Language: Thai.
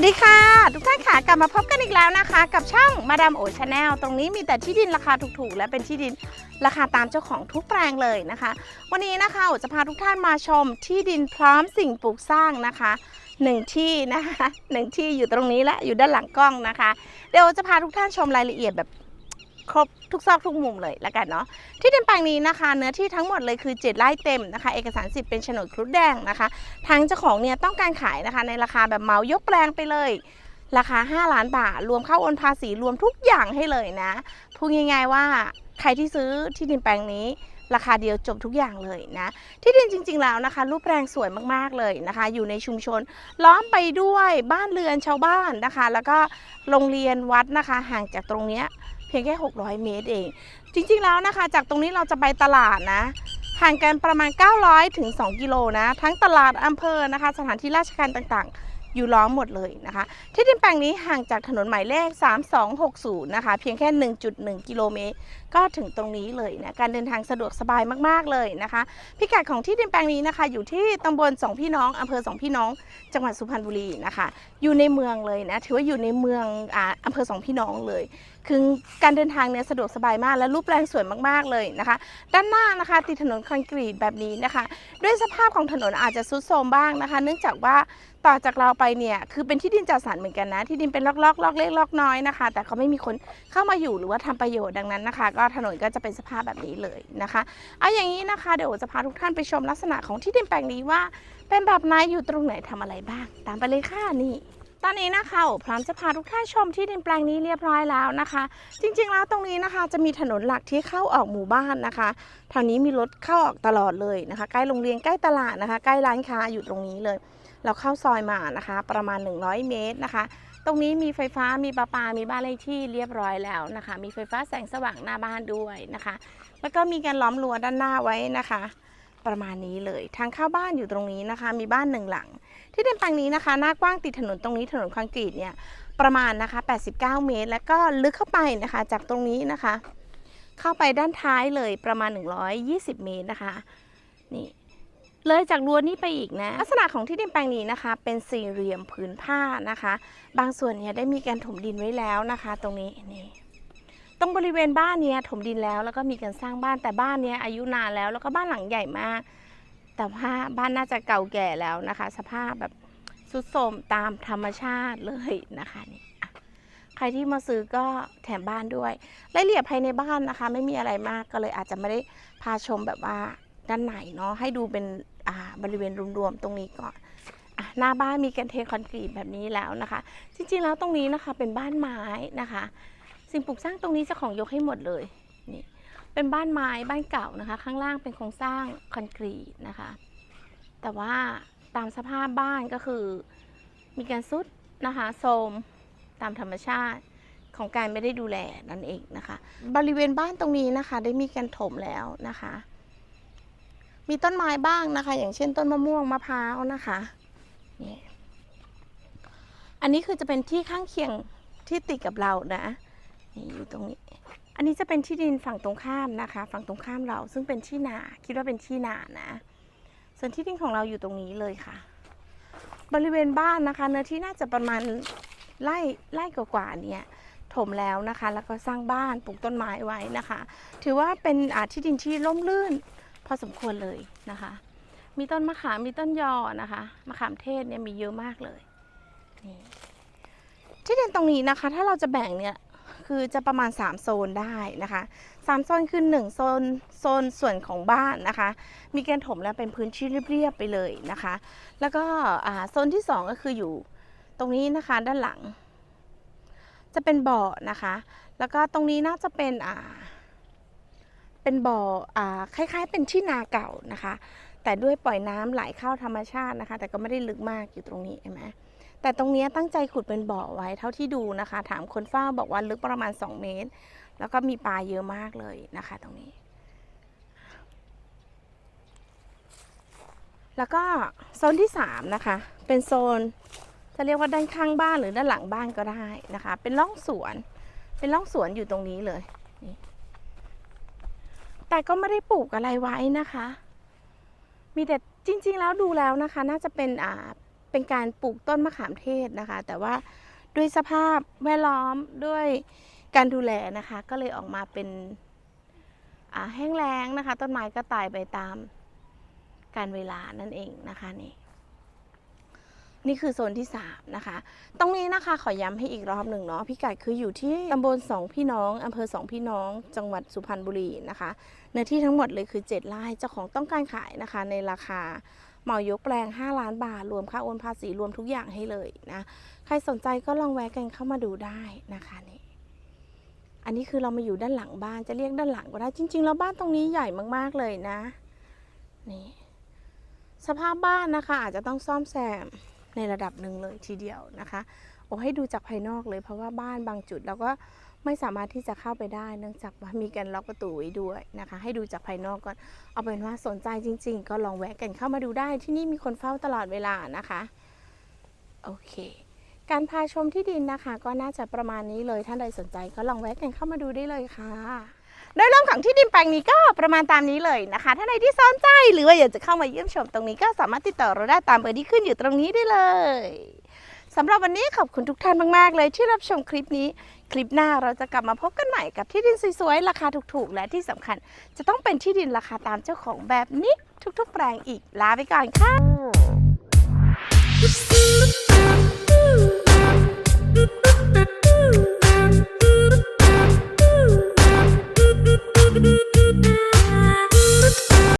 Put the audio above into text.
วัสดีค่ะ ทุกท่านค่ะกลับมาพบกันอีกแล้วนะคะ กับช่องมาดามโอชาแนลตรงนี้มีแต่ที่ดินราคาถูกๆ และเป็นที่ดินราคาตามเจ้าของทุกแปลงเลยนะคะ วันนี้นะคะโอจะพาทุกท่านมาชมที่ดินพร้อมสิ่งปลูกสร้างนะคะหนึ่งที่นะคะหนึ่งที่อยู่ตรงนี้และอยู่ด้านหลังกล้องนะคะ เดี๋ยวจะพาทุกท่านชมรายละเอียดแบบ ครบทุกซอกทุกมุมเลยละกันเนาะที่ดินแปลงนี้นะคะ เนื้อที่ทั้งหมดเลยคือ 7ไร่เต็มนะคะ เอกสารสิทธิ์เป็นโฉนดครุฑแดงนะคะ ทางเจ้าของเนี่ยต้องการขายนะคะ ในราคาแบบเหมายกแปลงไปเลยราคา 5 ล้านบาท รวมเข้าโอนภาษีรวมทุกอย่างให้เลยนะพูดง่ายๆว่าใครที่ซื้อที่ดินแปลงนี้ ราคาเดียวจบทุกอย่างเลยนะ ที่ดินจริง ๆแล้วนะคะ รูปแปลงสวยมากๆเลยนะคะ อยู่ในชุมชน ล้อมไปด้วยบ้านเรือนชาวบ้านนะคะ แล้วก็โรงเรียนวัดนะคะ ห่างจากตรงเนี้ย เพียงแค่ 600 เมตรเอง จริงๆแล้วนะคะ จากตรงนี้เราจะไปตลาดนะห่างกันประมาณ 900ถึง2กิโลนะ ทั้งตลาดอำเภอนะคะ สถานที่ราชการต่างๆ อยู่ล้อมหมดเลยนะคะ ที่ดินแปลงนี้ห่างจากถนนหมายเลข 3260 นะคะ เพียงแค่ 1.1 กิโลเมตร ก็ถึงตรงนี้เลยนะการเดินทางสะดวกสบายมากๆเลยนะคะ พิกัดของที่ดินแปลงนี้นะคะ อยู่ที่ตำบลสองพี่น้องอำเภอสองพี่น้อง จังหวัดสุพรรณบุรีนะคะ อยู่ในเมืองเลยนะถือว่าอยู่ในเมืองออำเภอสองพี่น้องเลย คือการเดินทางเนี่ยสะดวกสบายมาก และรูปแปลงสวยมากๆเลยนะคะ ด้านหน้านะคะติดถนนคอนกรีตแบบนี้นะคะ ด้วยสภาพของถนนอาจจะทรุดโทรมบ้างนะคะ เนื่องจากว่าต่อจากเราไปเนี่ยคือเป็นที่ดินจัดสรรเหมือนกันนะ ที่ดินเป็นลอกๆลอกเล็กลอกน้อยนะคะ แต่เขาไม่มีคนเข้ามาอยู่หรือว่าทำประโยชน์ดังนั้นนะคะ ก็ถนนก็จะเป็นสภาพแบบนี้เลยนะคะเอาอย่างนี้นะคะเดี๋ยวจะพาทุกท่านไปชมลักษณะของที่ดินแปลงนี้ว่า เป็นแบบไหนอยู่ตรงไหนทำอะไรบ้าง ตามไปเลยค่ะนี่ ตอนนี้นะคะพร้อมจะพาทุกท่านชมที่ดินแปลงนี้เรียบร้อยแล้วนะคะ จริงๆแล้วตรงนี้นะคะ จะมีถนนหลักที่เข้าออกหมู่บ้านนะคะแถวนี้มีรถเข้าออกตลอดเลยนะคะ ใกล้โรงเรียนใกล้ตลาดนะคะ ใกล้ร้านค้าอยู่ตรงนี้เลย เราเข้าซอยมานะคะ ประมาณ 100 เมตรนะคะ ตรงนี้มีไฟฟ้ามีประปา มีบ้านเลขที่เรียบร้อยแล้วนะคะ มีไฟฟ้าแสงสว่างหน้าบ้านด้วยนะคะ แล้วก็มีการล้อมรั้วด้านหน้าไว้นะคะ ประมาณนี้เลยทางเข้าบ้านอยู่ตรงนี้นะคะ มีบ้านหนึ่งหลัง ที่ดินแปลงนี้นะคะหน้ากว้างติดถนนตรงนี้ถนนคอนกรีตเนี่ยประมาณนะคะ 89 เมตร แล้วก็ลึกเข้าไปนะคะ จากตรงนี้นะคะ เข้าไปด้านท้ายเลยประมาณ 120 เมตรนะคะนี่เลยจากรั้วนี้ไปอีกนะ ลักษณะของที่ดินแปลงนี้นะคะ เป็นสี่เหลี่ยมผืนผ้านะคะ บางส่วนเนี่ยได้มีการถมดินไว้แล้วนะคะ ตรงนี้นี่ตรงบริเวณบ้านเนี่ยถมดินแล้วแล้วก็มีการสร้างบ้านแต่บ้านเนี้ยอายุนานแล้ว แล้วก็บ้านหลังใหญ่มาก แต่ว่าบ้านน่าจะเก่าแก่แล้วนะคะ สภาพแบบสุดโทรมตามธรรมชาติเลยนะคะนี่ใครที่มาซื้อก็แถมบ้านด้วยรายละเอียดภายในบ้านนะคะ ไม่มีอะไรมากก็เลยอาจจะไม่ได้พาชมแบบว่าด้านไหนเนาะให้ดูเป็นอ่าบริเวณรวมๆตรงนี้ก่อนอหน้าบ้านมีการเทคอนกรีตแบบนี้แล้วนะคะ จริงๆแล้วตรงนี้นะคะเป็นบ้านไม้นะคะ สิ่งปลูกสร้างตรงนี้จ้าของยกให้หมดเลยนี่ เป็นบ้านไม้บ้านเก่านะคะ ข้างล่างเป็นโครงสร้างคอนกรีตนะคะ แต่ว่าตามสภาพบ้านก็คือ มีการซุดนะคะโทมตามธรรมชาติของการไม่ได้ดูแลนั่นเองนะคะ บริเวณบ้านตรงนี้นะคะ ได้มีการถมแล้วนะคะ มีต้นไม้บ้างนะคะ อย่างเช่นต้นมะม่วงมะพร้าวนะคะนี่อันนี้คือจะเป็นที่ข้างเคียงที่ติดกับเรานะนี่อยู่ตรงนี้ อันนี้จะเป็นที่ดินฝั่งตรงข้ามนะคะ ฝั่งตรงข้ามเราซึ่งเป็นที่นาคิดว่าเป็นที่นานะ ส่วนที่ดินของเราอยู่ตรงนี้เลยค่ะ บริเวณบ้านนะคะ เนื้อที่น่าจะประมาณไร่ไร่กว่าๆเนี่ยถมแล้วนะคะ แล้วก็สร้างบ้านปลูกต้นไม้ไว้นะคะ ถือว่าเป็นอาที่ดินที่ร่มรื่น พอสมควรเลยนะคะ มีต้นมะขามมีต้นยอนะคะมะขามเทศเนี่ยมีเยอะมากเลยนี่ที่ดินตรงนี้นะคะ ถ้าเราจะแบ่งเนี่ย คือจะประมาณ 3 โซนได้นะคะ3โซนคือ 1 โซนโซนส่วนของบ้านนะคะ มีการถมแล้วเป็นพื้นที่เรียบๆไปเลยนะคะ แล้วก็โซนที่ 2 ก็คืออยู่ตรงนี้นะคะด้านหลัง จะเป็นบ่อนะคะ แล้วก็ตรงนี้น่าจะเป็นอ่าเป็นบ่ออ่าคล้าย ๆ เป็นที่นาเก่านะคะ แต่ด้วยปล่อยน้ำไหลเข้าธรรมชาตินะคะ แต่ก็ไม่ได้ลึกมากอยู่ตรงนี้เห็นไหม แต่ตรงนี้ตั้งใจขุดเป็นบ่อไว้เท่าที่ดูนะคะ ถามคนเฝ้าบอกว่าลึกประมาณ 2 เมตร แล้วก็มีปลาเยอะมากเลยนะคะ ตรงนี้ แล้วก็โซนที่ 3 นะคะ เป็นโซนจะเรียกว่าด้านข้างบ้านหรือด้านหลังบ้านก็ได้นะคะ เป็นร่องสวน เป็นร่องสวนอยู่ตรงนี้เลยแต่ก็ไม่ได้ปลูกอะไรไว้นะคะ มีแต่จริง ๆ แล้วดูแล้วนะคะ น่าจะเป็นอ่า เป็นการปลูกต้นมะขามเทศนะคะ แต่ว่าด้วยสภาพแวดล้อมด้วยการดูแลนะคะ ก็เลยออกมาเป็นแห้งแล้งนะคะ ต้นไม้ก็ตายไปตามการเวลานั่นเองนะคะนี่นี่คือโซนที่3นะคะ ตรงนี้นะคะขอย้ำให้อีกรอบหนึ่งเนาะพิกัดคืออยู่ที่ตำบลสองพี่น้องอำเภอสองพี่น้อง จังหวัดสุพรรณบุรีนะคะเนื้อที่ทั้งหมดเลยคือ 7ไร่เจ้าของต้องการขายนะคะในราคา เหมายกแปลง 5 ล้านบาท รวมค่าโอนภาษีรวมทุกอย่างให้เลยนะ ใครสนใจก็ลองแวะกันเข้ามาดูได้นะคะนี่อันนี้คือเรามาอยู่ด้านหลังบ้านจะเรียกด้านหลังก็ได้จริง ๆ แล้วบ้านตรงนี้ใหญ่มากๆเลยนะนี่สภาพบ้านนะคะ อาจจะต้องซ่อมแซมในระดับหนึ่งเลยทีเดียวนะคะ โอ้ให้ดูจากภายนอกเลย เพราะว่าบ้านบางจุดเราก็ไม่สามารถที่จะเข้าไปได้ เนื่องจากว่ามีการล็อกประตูไว้ด้วยนะคะ ให้ดูจากภายนอกก่อน เอาเป็นว่าสนใจจริง ๆ ก็ลองแวะกันเข้ามาดูได้ที่นี่มีคนเฝ้าตลอดเวลานะคะโอเค การพาชมที่ดินนะคะ ก็น่าจะประมาณนี้เลยท่านใดสนใจก็ลองแวะกันเข้ามาดูได้เลยค่ะโดยรวมของที่ดินแปลงนี้ก็ประมาณตามนี้เลยนะคะ ถ้าใดที่สนใจหรือว่าอยากจะเข้ามาเยี่ยมชมตรงนี้ก็สามารถติดต่อเราได้ตามเบอร์ที่ขึ้นอยู่ตรงนี้ได้เลย สำหรับวันนี้ขอบคุณทุกท่านมากๆ เลยที่รับชมคลิปนี้ คลิปหน้าเราจะกลับมาพบกันใหม่กับที่ดินสวยๆ ราคาถูกๆ และที่สำคัญ จะต้องเป็นที่ดินราคาตามเจ้าของแบบนี้ ทุกๆ แปลงอีกลาไปก่อนค่ะ